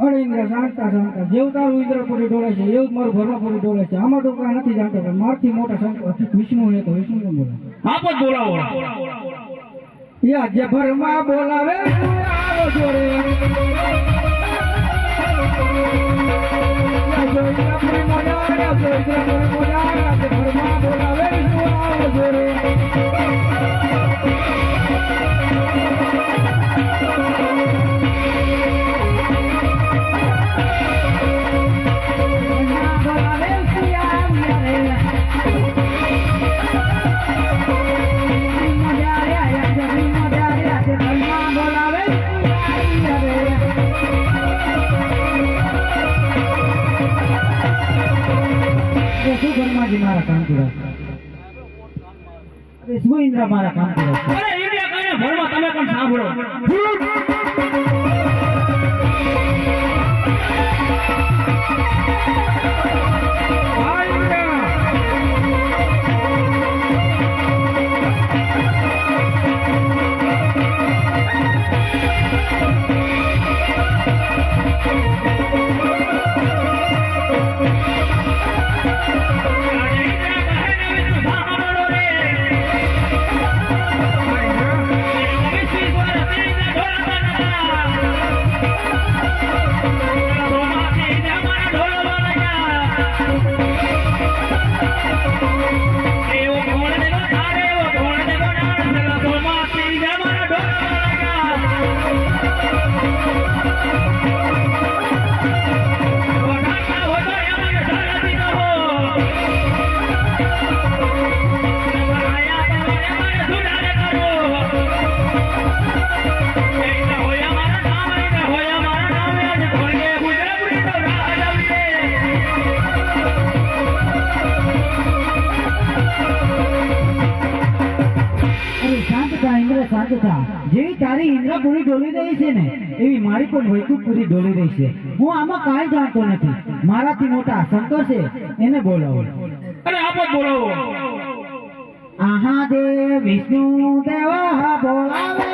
અડે ઇન્દ્ર જાણતા જાણતા જેવું તારું ઇન્દ્ર પૂરી ડોળે છે એવું મારું ઘરમાં પૂરી ડોળે છે. આમાં ડોકા નથી જાણતા પણ મારથી મોટા શંકર વિષ્ણુ ને તો વિષ્ણુ ને બોલે? આપ જ બોલાવો. યા જભરમાં બોલાવે. આવો જોડે. જોઈ જી મારા કામ પૂરા શું ઇન્દ્રા મારા કામ પૂરા મને પૂરી ડોલી રહી છે ને. એવી મારી પણ વૈકુંઠ પૂરી ડોલી રહી છે. હું આમાં કાંઈ જાણતો નથી. મારાથી મોટા શંકર છે. એને બોલાવો. અરે આપ બોલાવો. આહા દેવ વિષ્ણુ દેવા બોલાવે.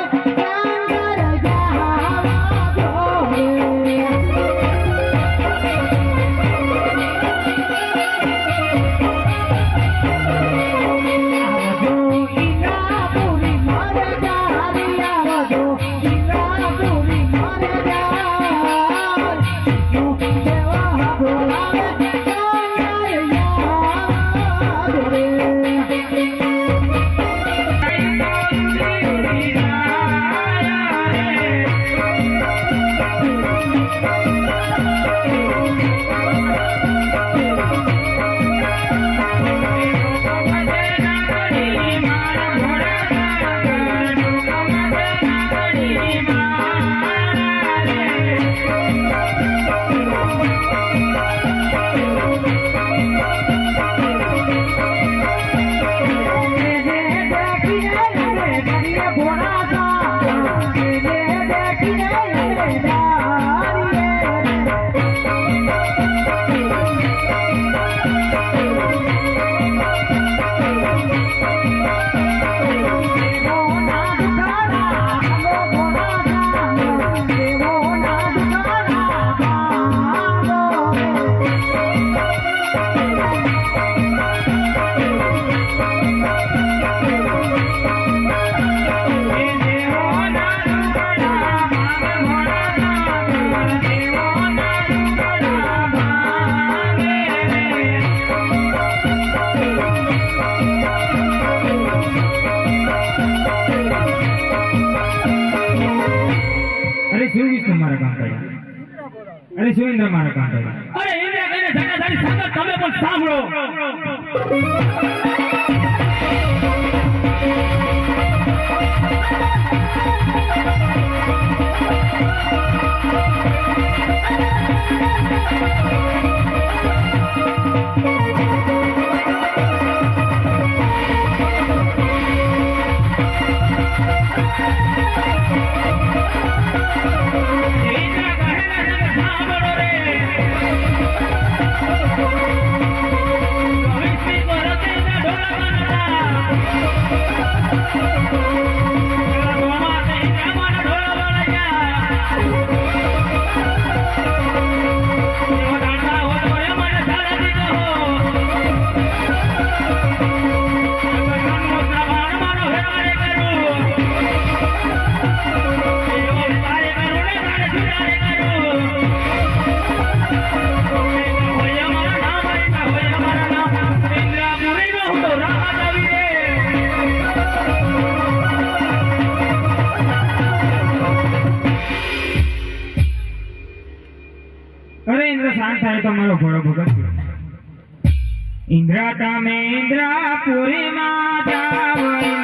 મારા કાંટાળા અરે સુરેન્દ્ર મારા કાંટાળા અરે ઇન્દ્ર કહીને ધક્કા ધરી સંગત તમે પણ સાંભળો. થાય તમારો ભોળો ભગત. ઇન્દ્રા તમે ઇન્દ્રાપુરી માં જાવ